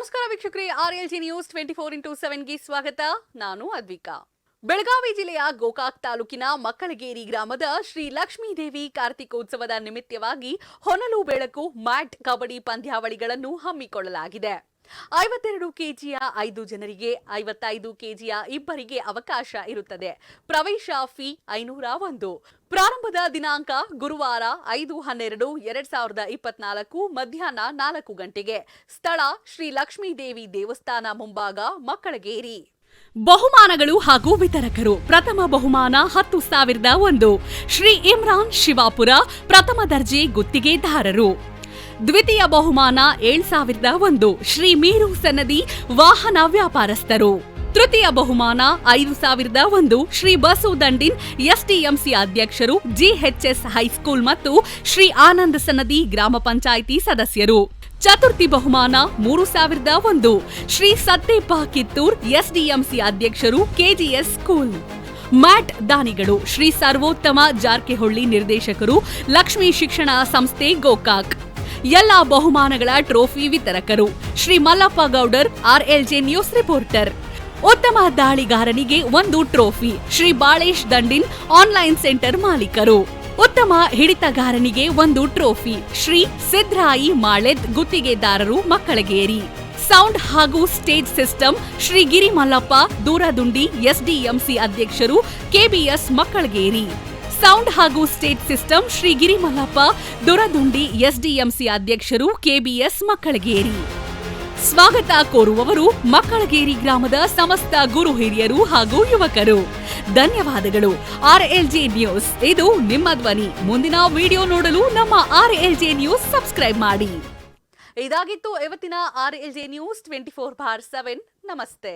ವೀಕ್ಷಕರೇ R L G news twenty four into ಸೆವೆನ್ಗೆ ಸ್ವಾಗತ. ನಾನು ಅದ್ವಿಕಾ. ಬೆಳಗಾವಿ ಜಿಲ್ಲೆಯ ಗೋಕಾಕ್ ತಾಲೂಕಿನ ಮಕ್ಕಳಗೇರಿ ಗ್ರಾಮದ ಶ್ರೀ ಲಕ್ಷ್ಮೀದೇವಿ ಕಾರ್ತಿಕೋತ್ಸವದ ನಿಮಿತ್ತವಾಗಿ ಹೊನಲು ಬೆಳಕು ಮ್ಯಾಟ್ ಕಬಡ್ಡಿ ಪಂದ್ಯಾವಳಿಗಳನ್ನು ಹಮ್ಮಿಕೊಳ್ಳಲಾಗಿದೆ. ಐವತ್ತೆರಡು ಕೆಜಿಯ ಐದು ಜನರಿಗೆ, ಐವತ್ತೈದು ಕೆಜಿಯ ಇಬ್ಬರಿಗೆ ಅವಕಾಶ ಇರುತ್ತದೆ. ಪ್ರವೇಶ ಫೀ ಐನೂರ ಒಂದು. ಪ್ರಾರಂಭದ ದಿನಾಂಕ ಗುರುವಾರ ಐದು ಹನ್ನೆರಡು ಎರಡ್ ಸಾವಿರದ ಇಪ್ಪತ್ನಾಲ್ಕು ಮಧ್ಯಾಹ್ನ ನಾಲ್ಕು ಗಂಟೆಗೆ. ಸ್ಥಳ ಶ್ರೀ ಲಕ್ಷ್ಮೀದೇವಿ ದೇವಸ್ಥಾನ ಮುಂಭಾಗ ಮಕ್ಕಳಗೇರಿ. ಬಹುಮಾನಗಳು ಹಾಗೂ ವಿತರಕರು. ಪ್ರಥಮ ಬಹುಮಾನ ಹತ್ತು ಸಾವಿರದ ಒಂದು. ಶ್ರೀ ಇಮ್ರಾನ್ ಶಿವಾಪುರ ಪ್ರಥಮ ದರ್ಜೆ ಗುತ್ತಿಗೆದಾರರು. ದ್ವಿತೀಯ ಬಹುಮಾನ ಏಳ್ ಸಾವಿರದ ಒಂದು. ಶ್ರೀ ಮೀರು ಸನ್ನದಿ ವಾಹನ ವ್ಯಾಪಾರಸ್ಥರು. ತೃತೀಯ ಬಹುಮಾನ ಐದು ಸಾವಿರದ ಒಂದು. ಶ್ರೀ ಬಸು ದಂಡಿನ್ ಎಸ್ಡಿಎಂಸಿ ಅಧ್ಯಕ್ಷರು ಜಿಎಚ್ಎಸ್ ಹೈಸ್ಕೂಲ್ ಮತ್ತು ಶ್ರೀ ಆನಂದ ಸನ್ನದಿ ಗ್ರಾಮ ಪಂಚಾಯಿತಿ ಸದಸ್ಯರು. ಚತುರ್ಥಿ ಬಹುಮಾನ ಮೂರು ಸಾವಿರದ ಒಂದು. ಶ್ರೀ ಸತ್ತೇಪ ಕಿತ್ತೂರ್ ಎಸ್ಡಿಎಂಸಿ ಅಧ್ಯಕ್ಷರು, ಕೆಜಿಎಸ್ ಸ್ಕೂಲ್. ಮ್ಯಾಟ್ ದಾನಿಗಳು, ಶ್ರೀ ಸರ್ವೋತ್ತಮ ಜಾರಕಿಹೊಳ್ಳಿ ನಿರ್ದೇಶಕರು, ಲಕ್ಷ್ಮೀ ಶಿಕ್ಷಣ ಸಂಸ್ಥೆ ಗೋಕಾಕ್. ಎಲ್ಲ ಬಹುಮಾನಗಳ ಟ್ರೋಫಿ ವಿತರಕರು. Shri Mallappa Gowdar, RLJ news reporter. ಉತ್ತಮ ದಾಳಿಗಾರನಿಗೆ ಒಂದು trophy. Shri Balesh Dandin online centre ಮಾಲೀಕರು. ಉತ್ತಮ ಹಿಡಿತಗಾರನಿಗೆ ಒಂದು ಟ್ರೋಫಿ. ಶ್ರೀ ಸಿದ್ರಾಯಿ ಮಾಳೆದ್ ಗುತ್ತಿಗೆದಾರರು ಮಕ್ಕಳಗೇರಿ. ಸೌಂಡ್ ಹಾಗೂ stage system Shri Girimallappa, Doordundi SDMC ಅಧ್ಯಕ್ಷರು, ಕೆಬಿಎಸ್ ಮಕ್ಕಳಗೇರಿ. ಸೌಂಡ್ ಹಾಗೂ state system Shri Girimallappa, Dorddundi SDMC ಅಧ್ಯಕ್ಷರು, ಕೆಬಿಎಸ್ ಮಕ್ಕಳಗೇರಿ. ಸ್ವಾಗತ ಕೋರುವವರು ಮಕ್ಕಳಗೇರಿ ಗ್ರಾಮದ ಸಮಸ್ತ ಗುರು ಹಿರಿಯರು ಹಾಗೂ ಯುವಕರು. ಧನ್ಯವಾದಗಳು. ಆರ್ಎಲ್ಜೆ ನ್ಯೂಸ್, ಇದು ನಿಮ್ಮ ಧ್ವನಿ. ಮುಂದಿನ ವಿಡಿಯೋ ನೋಡಲು ನಮ್ಮ ಆರ್ಎಲ್ಜೆ ನ್ಯೂಸ್ ಸಬ್ಸ್ಕ್ರೈಬ್ ಮಾಡಿ. ಇದಾಗಿತ್ತು ಇವತ್ತಿನ RLJ news twenty four bar seven. ನಮಸ್ತೆ.